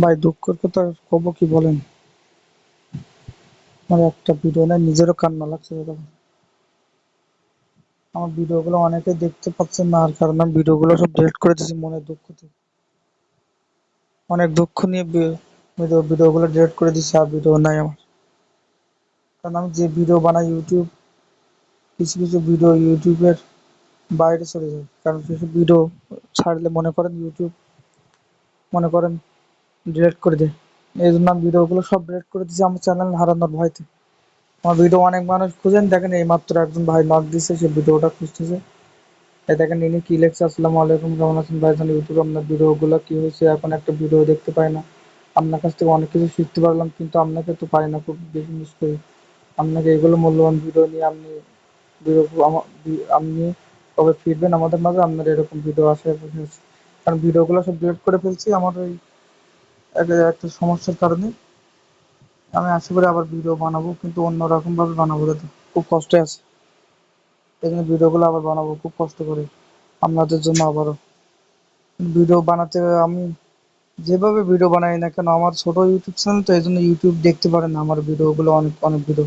ভাই, দুঃখের কথা কব কি বলেন? আমার একটা ভিডিও নাই, নিজেরও কান্না লাগছে দাদা। আমার ভিডিওগুলো অনেকে দেখতে পাচ্ছেন না, আর কারণ আমি ভিডিওগুলো সব ডিলিট করে দিয়েছি মনের দুঃখ থেকে। অনেক দুঃখ নিয়ে ভিডিও, ভিডিওগুলো ডিলিট করে দিয়েছি, আর ভিডিও নাই আমার। কারণ আমি যে ভিডিও বানাই ইউটিউব, কিছু কিছু ভিডিও ইউটিউবের বাইরে চলে যায় কারণ কিছু ভিডিও ছাড়লে মনে করেন ইউটিউব, মনে করেন ডিলিট করে দেয় এই জন্য আমি ভিডিওগুলো সব ডিলিট করে দিয়েছি আমার চ্যানেল হারানোর ভয়তে। আমার ভিডিও অনেক মানুষ খুঁজেন, দেখেন এই মাত্র একজন ভাই নক দিচ্ছে সে ভিডিওটা খুঁজতেছে। এই দেখেন ইনি কি লেখছে, আসসালামু আলাইকুম, কেমন আছেন ভাইজান ইউটিউবে আপনার ভিডিওগুলো কি হয়েছে, এখন একটা ভিডিও দেখতে পাই না। আপনার কাছ থেকে অনেক কিছু শিখতে পারলাম, কিন্তু আপনাকে তো পাই না খুব বেশি মিস করি। আপনাকে এগুলো মূল্যবান ভিডিও নিয়ে আপনি ভিডিও আপনি কবে ফিরবেন আমাদের মাঝে, আপনার এরকম ভিডিও আসে বসে আছে কারণ ভিডিওগুলো সব ডিলিট করে ফেলছি, আমার ওই একটা সমস্যার কারণে আমি আশা করি আবার ভিডিও বানাবো, কিন্তু অন্যরকম ভাবে বানাবো দাদা খুব কষ্টে আছে। এখানে ভিডিওগুলো আবার বানাবো, খুব কষ্ট করে আপনাদের জন্য আবারও। ভিডিও বানাতে আমি যেভাবে ভিডিও বানাই না কেন, আমার ছোট ইউটিউব চ্যানেল তো এই জন্য ইউটিউব দেখতে পারেন আমার ভিডিওগুলো অনেক অনেক ভিডিও